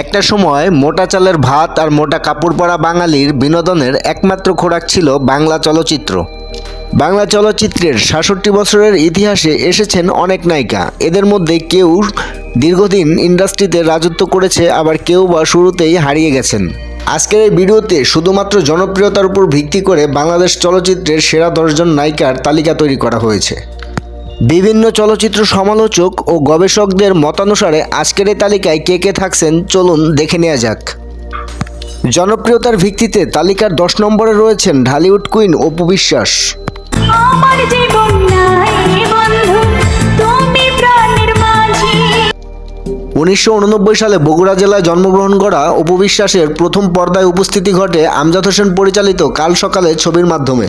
একটা সময় মোটা চালের ভাত আর মোটা কাপড় পরা বাঙালির বিনোদনের একমাত্র খোরাক ছিল বাংলা চলচ্চিত্র। বাংলা চলচ্চিত্রের সাতষট্টি বছরের ইতিহাসে এসেছেন অনেক নায়িকা। এদের মধ্যে কেউ দীর্ঘদিন ইন্ডাস্ট্রিতে রাজত্ব করেছে, আবার কেউ বা শুরুতেই হারিয়ে গেছেন। আজকের এই ভিডিওতে শুধুমাত্র জনপ্রিয়তার উপর ভিত্তি করে বাংলাদেশ চলচ্চিত্রের সেরা দশজন নায়িকার তালিকা তৈরি করা হয়েছে। বিভিন্ন চলচ্চিত্র সমালোচক ও গবেষকদের মতানুসারে আজকের এই তালিকায় কে কে থাকছেন চলুন দেখে নেওয়া যাক। জনপ্রিয়তার ভিত্তিতে তালিকার দশ নম্বরে রয়েছেন ঢালিউড কুইন অপু বিশ্বাস। উনিশশো উননব্বই সালে বগুড়া জেলায় জন্মগ্রহণ করা অপু বিশ্বাসের প্রথম পর্দায় উপস্থিতি ঘটে আমজাদ হোসেন পরিচালিত কাল সকালে ছবির মাধ্যমে।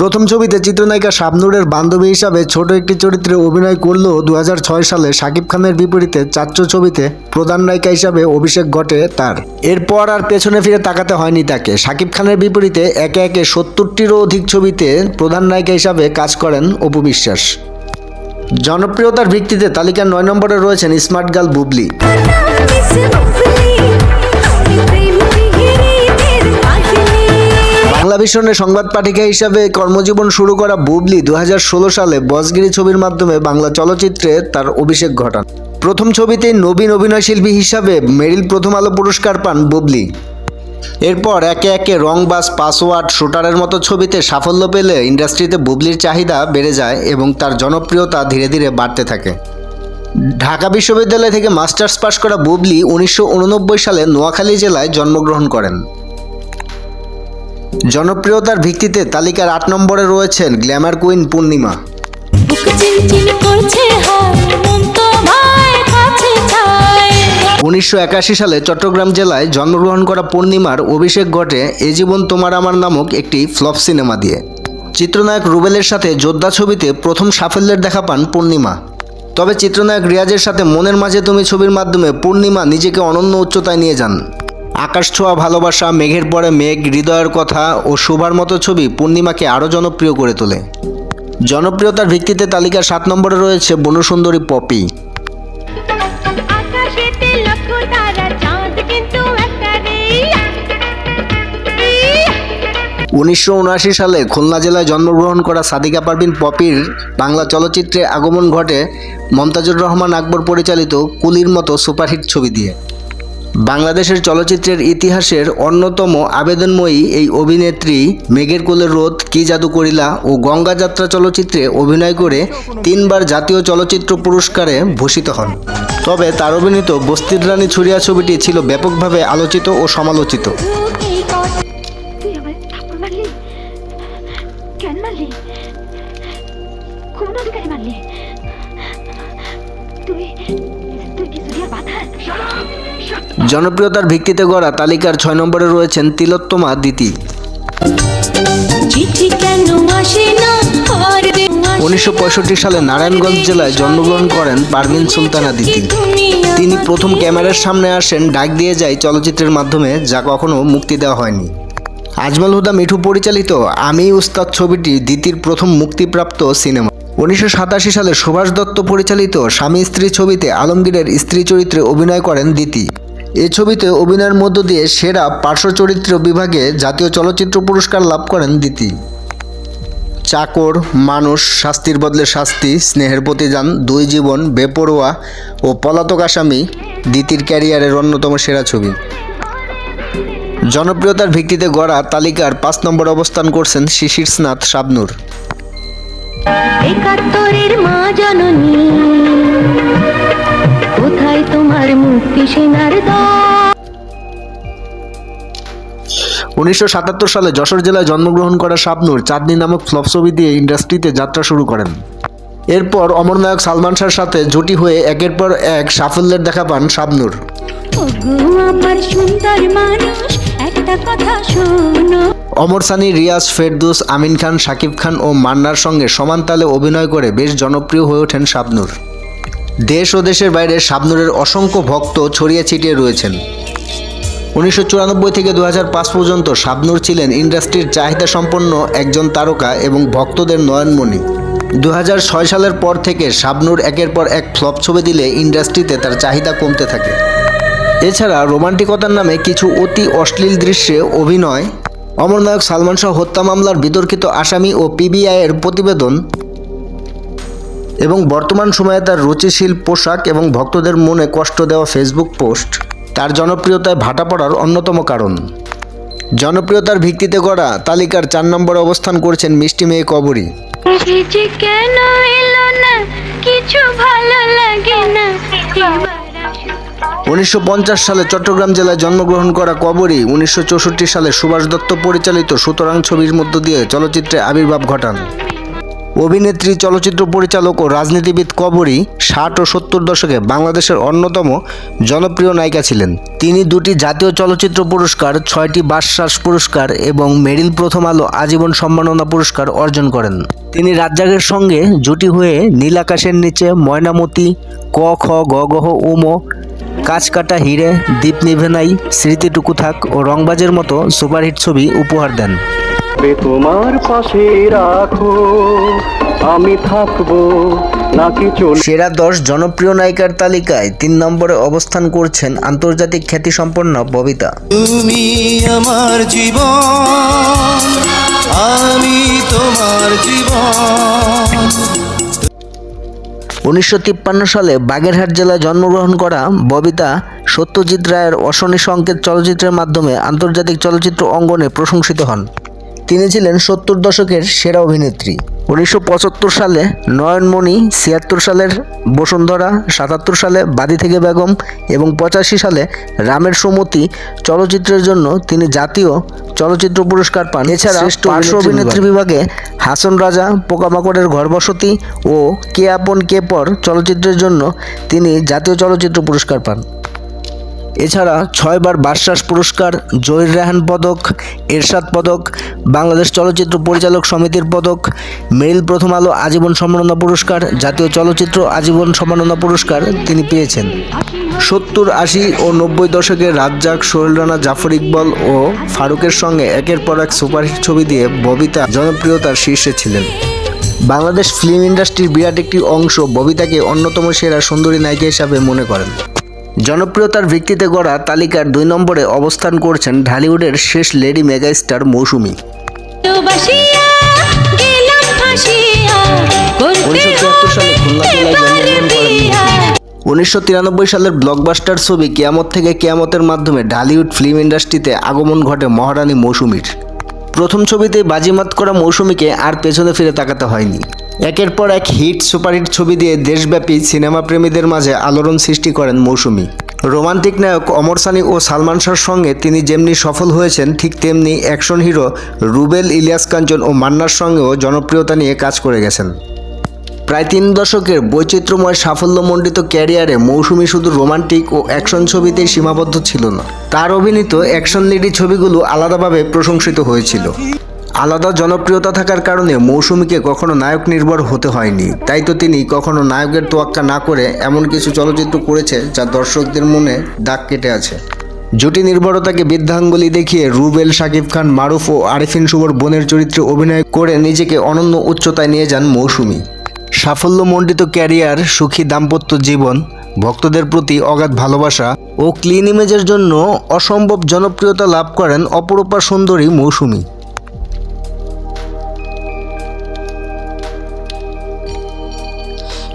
প্রথম ছবিতে চিত্রনায়িকা শাবনুরের বান্ধবী হিসাবে ছোট একটি চরিত্রে অভিনয় করলেও দু হাজার ছয় সালে শাকিব খানের বিপরীতে চাচ্চ ছবিতে প্রধান নায়িকা হিসাবে অভিষেক ঘটে তার। এরপর আর পেছনে ফিরে তাকাতে হয়নি তাকে। শাকিব খানের বিপরীতে একে একে সত্তরটিরও অধিক ছবিতে প্রধান নায়িকা হিসাবে কাজ করেন অপু বিশ্বাস। জনপ্রিয়তার ভিত্তিতে তালিকার নয় নম্বরে রয়েছেন স্মার্ট গার্ল বুবলি। বাংলা ভিশনের সংবাদ পাঠিকা হিসাবে কর্মজীবন শুরু করা বুবলি দু হাজার ষোলো সালে বসগিরি ছবির মাধ্যমে বাংলা চলচ্চিত্রে তার অভিষেক ঘটান। প্রথম ছবিতেই নবীন অভিনয়শিল্পী হিসাবে মেরিল প্রথম আলো পুরস্কার পান বুবলি। এরপর একে একে রংবাস পাসওয়ার্ড, শুটারের মতো ছবিতে সাফল্য পেলে ইন্ডাস্ট্রিতে বুবলির চাহিদা বেড়ে যায় এবং তার জনপ্রিয়তা ধীরে ধীরে বাড়তে থাকে। ঢাকা বিশ্ববিদ্যালয় থেকে মাস্টার্স পাশ করা বুবলি উনিশশো উননব্বই সালে নোয়াখালী জেলায় জন্মগ্রহণ করেন। জনপ্রিয়তার ভিত্তিতে তালিকার আট নম্বরে রয়েছেন গ্ল্যামার কুইন পূর্ণিমা। উনিশশো একাশি সালে চট্টগ্রাম জেলায় জন্মগ্রহণ করা পূর্ণিমার অভিষেক ঘটে এ জীবন তোমার আমার নামক একটি ফ্লপ সিনেমা দিয়ে। চিত্রনায়ক রুবেলের সাথে যোদ্ধা ছবিতে প্রথম সাফল্যের দেখা পান পূর্ণিমা। তবে চিত্রনায়ক রিয়াজের সাথে মনের মাঝে তুমি ছবির মাধ্যমে পূর্ণিমা নিজেকে অনন্য উচ্চতায় নিয়ে যান। আকাশ ছোঁয়া ভালোবাসা মেঘের পরে মেঘ হৃদয়ের কথা ও শোভার মতো ছবি পূর্ণিমাকে আরও জনপ্রিয় করে তোলে। জনপ্রিয়তার ভিত্তিতে তালিকার সাত নম্বরে রয়েছে বনসুন্দরী পপি। উনিশশো সালে খুলনা জেলায় জন্মগ্রহণ করা সাদিকা পারভিন পপির বাংলা চলচ্চিত্রে আগমন ঘটে মমতাজুর রহমান আকবর পরিচালিত কুলির মতো সুপারহিট ছবি দিয়ে। বাংলাদেশের চলচ্চিত্রের ইতিহাসের অন্যতম আবেদনময়ী এই অভিনেত্রী মেঘের কোলের রোদ, কি জাদু করিলা ও গঙ্গা যাত্রা চলচ্চিত্রে অভিনয় করে তিনবার জাতীয় চলচ্চিত্র পুরস্কারে ভূষিত হন। তবে তার অভিনীত বস্তির রানী ছুরিয়া ছবিটি ছিল ব্যাপকভাবে আলোচিত ও সমালোচিত। তুই তুই কি বাধার জনপ্রিয়তার ভিত্তিতে গড়া তালিকার ছয় নম্বরে রয়েছেন তিলোত্তমা দিতি। উনিশশো সালে নারায়ণগঞ্জ জেলায় জন্মগ্রহণ করেন পারভিন সুলতানা দিতি। তিনি প্রথম ক্যামেরার সামনে আসেন ডাক দিয়ে যায় চলচ্চিত্রের মাধ্যমে যা কখনো মুক্তি দেওয়া হয়নি। আজমল হুদা মিঠু পরিচালিত আমি উস্তাদ ছবিটি দিতির প্রথম মুক্তিপ্রাপ্ত সিনেমা। উনিশশো সাতাশি সালে সুভাষ দত্ত পরিচালিত স্বামী স্ত্রী ছবিতে আলমগীরের স্ত্রী চরিত্রে অভিনয় করেন দিতি এ ছবিতে অভিনয়ের মধ্য দিয়ে সেরা পার্শ্ব চরিত্র বিভাগে জাতীয় চলচ্চিত্র পুরস্কার লাভ করেন দিতি চাকর, মানুষ, শাস্তির বদলে শাস্তি, স্নেহের প্রতিদান, দুই জীবন, বেপরোয়া ও পলাতক আসামি দিতির ক্যারিয়ারের অন্যতম সেরা ছবি। জনপ্রিয়তার ভিত্তিতে গড়া তালিকার পাঁচ নম্বর অবস্থান করছেন শিশির স্নাথ শাবনুর। একাত্তরের মা জননী। কোথায় তোমার মুক্তি সেনার উনিশশো সাতাত্তর সালে যশোর জেলায় জন্মগ্রহণ করা শাবনুর চাঁদনি নামক ফ্লপ ছবি দিয়ে ইন্ডাস্ট্রিতে যাত্রা শুরু করেন। এরপর অমরনায়ক সালমান শাহর সাথে জুটি হয়ে একের পর এক সাফল্যের দেখা পান শাবনুর। আমার সুন্দর মানুষ অমর সানি, রিয়াজ, ফেরদুস, আমিন খান, শাকিব খান ও মান্নার সঙ্গে সমান তালে অভিনয় করে বেশ জনপ্রিয় হয়ে ওঠেন শাবনুর। দেশ ও দেশের বাইরে শাবনুরের অসংখ্য ভক্ত ছড়িয়ে ছিটিয়ে রয়েছেন। উনিশশো চুরানব্বই থেকে দুহাজার পাঁচ পর্যন্ত শাবনুর ছিলেন ইন্ডাস্ট্রির চাহিদা সম্পন্ন একজন তারকা এবং ভক্তদের নয়নমণি। দু হাজার ছয় সালের পর থেকে শাবনুর একের পর এক ফ্লপ ছবি দিলে ইন্ডাস্ট্রিতে তার চাহিদা কমতে থাকে। এছাড়া রোমান্টিকতার নামে কিছু অতি অশ্লীল দৃশ্যে অভিনয়, অমরনায়ক সালমান শাহ হত্যা মামলার বিতর্কিত আসামি ও পিবিআইয়ের প্রতিবেদন এবং বর্তমান সময়ে তার রুচিশীল পোশাক এবং ভক্তদের মনে কষ্ট দেওয়া ফেসবুক পোস্ট, তার জনপ্রিয়তায় ভাটা পড়ার অন্যতম কারণ। জনপ্রিয়তার ভিত্তিতে গড়া তালিকার চার নম্বরে অবস্থান করছেন মিষ্টি মেয়ে কবরী। কিছু ভালো লাগে না। উনিশশো পঞ্চাশ সালে চট্টগ্রাম জেলায় জন্মগ্রহণ করা কবরী উনিশশো চৌষট্টি সালে সুভাষ দত্ত পরিচালিত সুতরাং ছবির মধ্য দিয়ে চলচ্চিত্রে আবির্ভাব ঘটান। অভিনেত্রী, চলচ্চিত্র পরিচালক ও রাজনীতিবিদ কবরী ষাট ও সত্তর দশকে বাংলাদেশের অন্যতম জনপ্রিয় নায়িকা ছিলেন। তিনি দুটি জাতীয় চলচ্চিত্র পুরস্কার, ছয়টি বাসশ্বাস পুরস্কার এবং মেরিল প্রথম আলো আজীবন সম্মাননা পুরস্কার অর্জন করেন। তিনি রাজ্জাকের সঙ্গে জুটি হয়ে নীল আকাশের নিচে ময়নামতি, ক, খ, গ গহ উমো কাজ কাটা হিরে দ্বীপ নিভে নাই স্মৃতিটুকু থাক ও রংবাজের মতো সুপারহিট ছবি উপহার দেন। তোমার পাশে রাখো আমি থাকব নাকি সেরা দশ জনপ্রিয় নায়িকার তালিকায় তিন নম্বরে অবস্থান করছেন আন্তর্জাতিক খ্যাতিসম্পন্ন ববিতা। তুমি আমার জীবন। উনিশশো তিপ্পান্ন সালে বাগেরহাট জেলায় জন্মগ্রহণ করা ববিতা সত্যজিৎ রায়ের অশনি সংকেত চলচ্চিত্রের মাধ্যমে আন্তর্জাতিক চলচ্চিত্র অঙ্গনে প্রশংসিত হন। তিনি ছিলেন সত্তর দশকের সেরা অভিনেত্রী। উনিশশো পঁচাত্তর সালে নয়নমণি ছিয়াত্তর সালের বসুন্ধরা সাতাত্তর সালে বাদি থেকে বেগম এবং পঁচাশি সালে রামের সুমতি চলচ্চিত্রের জন্য তিনি জাতীয় চলচ্চিত্র পুরস্কার পান। এছাড়া পার্শ্ব অভিনেত্রী বিভাগে হাসন রাজা পোকামাকড়ের ঘরবসতি ও কে আপন কে পর চলচ্চিত্রের জন্য তিনি জাতীয় চলচ্চিত্র পুরস্কার পান। এছাড়া ছয়বার বাদশাস পুরস্কার জহির রেহান পদক, এরশাদ পদক, বাংলাদেশ চলচ্চিত্র পরিচালক সমিতির পদক, মেরিল প্রথম আলো আজীবন সম্মাননা পুরস্কার, জাতীয় চলচ্চিত্র আজীবন সম্মাননা পুরস্কার তিনি পেয়েছেন। সত্তর, আশি ও নব্বই দশকে রাজ্জাক, সোহেল রানা, জাফর ইকবল ও ফারুকের সঙ্গে একের পর এক সুপারহিট ছবি দিয়ে ববিতা জনপ্রিয়তার শীর্ষে ছিলেন। বাংলাদেশ ফিল্ম ইন্ডাস্ট্রির বিরাট একটি অংশ ববিতাকে অন্যতম সেরা সুন্দরী নায়িকা হিসাবে মনে করেন। জনপ্রিয়তার ভিত্তিতে গড়া তালিকার দুই নম্বরে অবস্থান করছেন ঢালিউডের শেষ লেডি মেগাস্টার মৌসুমী। উনিশশো তিয়াত্তর সালে খুলনা জেলায় জন্মগ্রহণ করেন। উনিশশো তিরানব্বই সালের ব্লকবাস্টার ছবি কেয়ামত থেকে কেয়ামতের মাধ্যমে ঢালিউড ফিল্ম ইন্ডাস্ট্রিতে আগমন ঘটে মহারানী মৌসুমীর। প্রথম ছবিতে বাজিমাত করা মৌসুমীকে আর পেছনে ফিরে তাকাতে হয়নি। একের পর এক হিট সুপারহিট ছবি দিয়ে দেশব্যাপী সিনেমা প্রেমীদের মাঝে আলোড়ন সৃষ্টি করেন মৌসুমী। রোমান্টিক নায়ক অমর সানি ও সালমান শাহর সঙ্গে তিনি যেমনি সফল হয়েছেন, ঠিক তেমনি অ্যাকশন হিরো রুবেল ইলিয়াস কাঞ্চন ও মান্নার সঙ্গেও জনপ্রিয়তা নিয়ে কাজ করে গেছেন। প্রায় তিন দশকের বৈচিত্র্যময় সাফল্যমণ্ডিত ক্যারিয়ারে মৌসুমি শুধু রোমান্টিক ও অ্যাকশন ছবিতেই সীমাবদ্ধ ছিল না। তার অভিনীত অ্যাকশন লিডি ছবিগুলো আলাদাভাবে প্রশংসিত হয়েছিল। আলাদা জনপ্রিয়তা থাকার কারণে মৌসুমীকে কখনো নায়ক নির্ভর হতে হয়নি। তাই তো তিনি কখনো নায়কের তোয়াক্কা না করে এমন কিছু চলচ্চিত্র করেছে যা দর্শকদের মনে দাগ কেটে আছে। জুটি নির্ভরতাকে বৃদ্ধাঙ্গুলি দেখিয়ে রুবেল, শাকিব খান, মারুফ ও আরিফিন শুভর বোনের চরিত্রে অভিনয় করে নিজেকে অনন্য উচ্চতায় নিয়ে যান মৌসুমী। সাফল্যমণ্ডিত ক্যারিয়ার, সুখী দাম্পত্য জীবন, ভক্তদের প্রতি অগাধ ভালোবাসা ও ক্লিন ইমেজের জন্য অসম্ভব জনপ্রিয়তা লাভ করেন অপরূপা সুন্দরী মৌসুমী।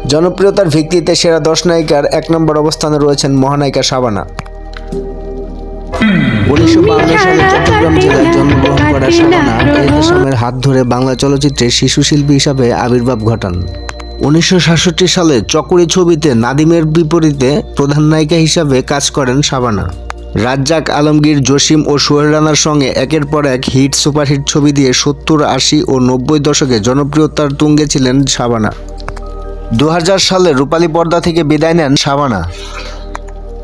জনপ্রিয়তার ভিত্তিতে সেরা দশ নায়িকার এক নম্বর অবস্থানে রয়েছেন মহানায়িকা শাবানা। উনিশশো সালে চট্টগ্রাম জেলায় জন্মগ্রহণ করা শাবানা এহতেশামের হাত ধরে বাংলা চলচ্চিত্রে শিশু শিল্পী হিসাবে আবির্ভাব ঘটান। উনিশশো সাতষট্টি সালে চকরি ছবিতে নাদিমের বিপরীতে প্রধান নায়িকা হিসাবে কাজ করেন শাবানা। রাজ্জাক আলমগীর জসিম ও সোহেল রানার সঙ্গে একের পর এক হিট সুপারহিট ছবি দিয়ে সত্তর আশি ও নব্বই দশকে জনপ্রিয়তার তুঙ্গে ছিলেন শাবানা। দু হাজার সালে রূপালী পর্দা থেকে বিদায় নেন শাবানা।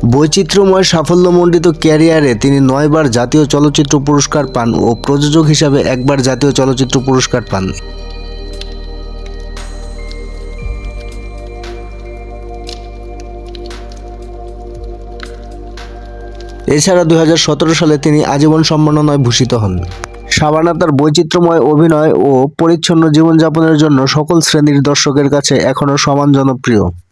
বৈচিত্র্যময় সাফল্যমণ্ডিত ক্যারিয়ারে তিনি নয়বার জাতীয় চলচ্চিত্র পুরস্কার পান ও প্রযোজক হিসাবে একবার জাতীয় চলচ্চিত্র পুরস্কার পান। এছাড়া দু হাজার সতেরো সালে তিনি আজীবন সম্মাননায় ভূষিত হন। শাবানা তার বৈচিত্র্যময় অভিনয় ও পরিচ্ছন্ন জীবনযাপনের জন্য সকল শ্রেণির দর্শকের কাছে এখনও সমান জনপ্রিয়।